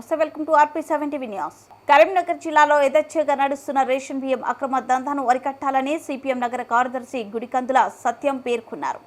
నమస్తే. Welcome to RP seven TV news Karimnagar జిల్లాలో యథేచ్ఛగా నడుస్తున్న రేషన్ బియ్యం అక్రమ దందాను అరికట్టాలని సిపిఎం నగర కార్యదర్శి గుడికందుల సత్యం పేర్కొన్నారు.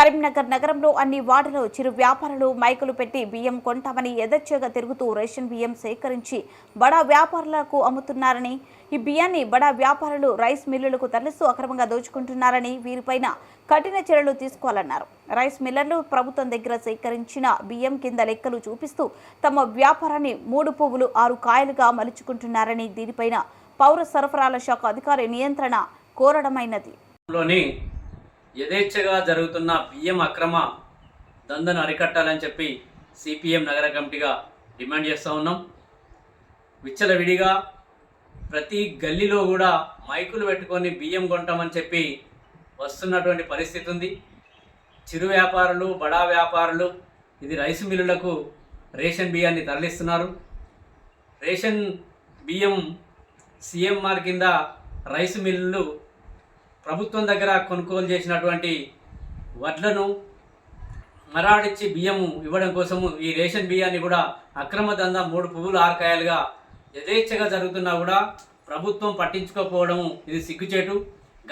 కరీంనగర్ నగరంలో అన్ని వార్డులో చిరు వ్యాపారులు మైకులు పెట్టి బియ్యం కొంటామని యథేచ్ఛగా తిరుగుతూ రేషన్ బియ్యం సేకరించి బడా వ్యాపారులకు అమ్ముతున్నారని ఈ బియ్యాన్ని బడా వ్యాపారులు రైస్ మిల్లులకు తరలిస్తూ అక్రమంగా దోచుకుంటున్నారని వీరిపైన కఠిన చర్యలు తీసుకోవాలన్నారు. రైస్ మిల్లర్లు ప్రభుత్వం దగ్గర సేకరించిన బియ్యం కింద లెక్కలు చూపిస్తూ తమ వ్యాపారాన్ని మూడు పువ్వులు ఆరు కాయలుగా మలుచుకుంటున్నారని దీనిపైన పౌర సరఫరాల శాఖ అధికారి నియంత్రణ కోరడమైనది. లోని యథేచ్ఛగా జరుగుతున్న బియ్యం అక్రమ దందను అరికట్టాలని చెప్పి సిపిఎం నగర కమిటీగా డిమాండ్ చేస్తూ ఉన్నాం. విచ్చలవిడిగా ప్రతి గల్లీలో కూడా మైకులు పెట్టుకొని బియ్యం కొంటామని చెప్పి వస్తున్నటువంటి పరిస్థితి ఉంది. చిరు వ్యాపారులు బడా వ్యాపారులు ఇది రైసు మిల్లులకు రేషన్ బియ్యాన్ని తరలిస్తున్నారు. రేషన్ బియ్యం సిఎంఆర్ కింద రైసు మిల్లులు ప్రభుత్వం దగ్గర కొనుగోలు చేసినటువంటి వడ్లను మరాడిచ్చి బియ్యము ఇవ్వడం కోసము ఈ రేషన్ బియ్యాన్ని కూడా అక్రమ దందా మూడు పువ్వులు ఆరకాయలుగా యథేచ్ఛగా జరుగుతున్నా కూడా ప్రభుత్వం పట్టించుకోకపోవడము ఇది సిగ్గుచేటు.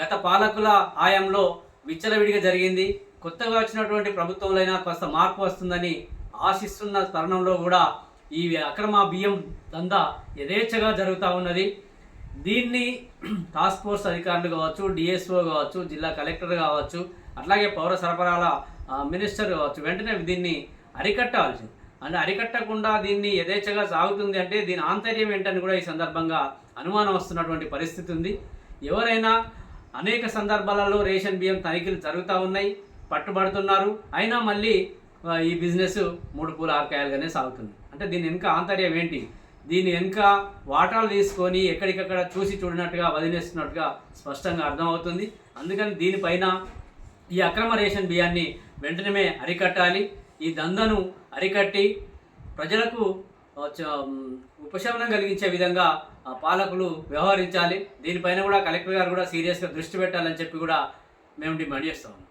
గత పాలకుల ఆయంలో విచ్చలవిడిగా జరిగింది. కొత్తగా వచ్చినటువంటి ప్రభుత్వంలో కొంత మార్పు వస్తుందని ఆశిస్తున్న తరుణంలో కూడా ఈ అక్రమ బియ్యం దందా యథేచ్ఛగా జరుగుతూ ఉన్నది. దీన్ని టాస్క్ ఫోర్స్ అధికారులు కావచ్చు డిఎస్ఓ కావచ్చు జిల్లా కలెక్టర్ కావచ్చు అట్లాగే పౌర సరఫరాల మినిస్టర్ కావచ్చు వెంటనే దీన్ని అరికట్టాల్సి అంటే అరికట్టకుండా దీన్ని యథేచ్ఛగా సాగుతుంది అంటే దీని ఆంతర్యం ఏంటని కూడా ఈ సందర్భంగా అనుమానం వస్తున్నటువంటి పరిస్థితి ఉంది. ఎవరైనా అనేక సందర్భాలలో రేషన్ బియ్యం తనిఖీలు జరుగుతూ ఉన్నాయి పట్టుబడుతున్నారు అయినా మళ్ళీ ఈ బిజినెస్ మూడు పూల ఆరకాయలుగానే సాగుతుంది. అంటే దీని వెనుక ఆంతర్యం ఏంటి? దీని వెనుక వాటాలు తీసుకొని ఎక్కడికక్కడ చూసి చూడినట్టుగా వదిలేస్తున్నట్టుగా స్పష్టంగా అర్థమవుతుంది. అందుకని దీనిపైన ఈ అక్రమ రేషన్ బియ్యాన్ని వెంటనే అరికట్టాలి. ఈ దందను అరికట్టి ప్రజలకు చ- ఉపశమనం కలిగించే విధంగా పాలకులు వ్యవహరించాలి. దీనిపైన కూడా కలెక్టర్ గారు కూడా సీరియస్గా దృష్టి పెట్టాలని చెప్పి కూడా మేము డిమాండ్ చేస్తాము.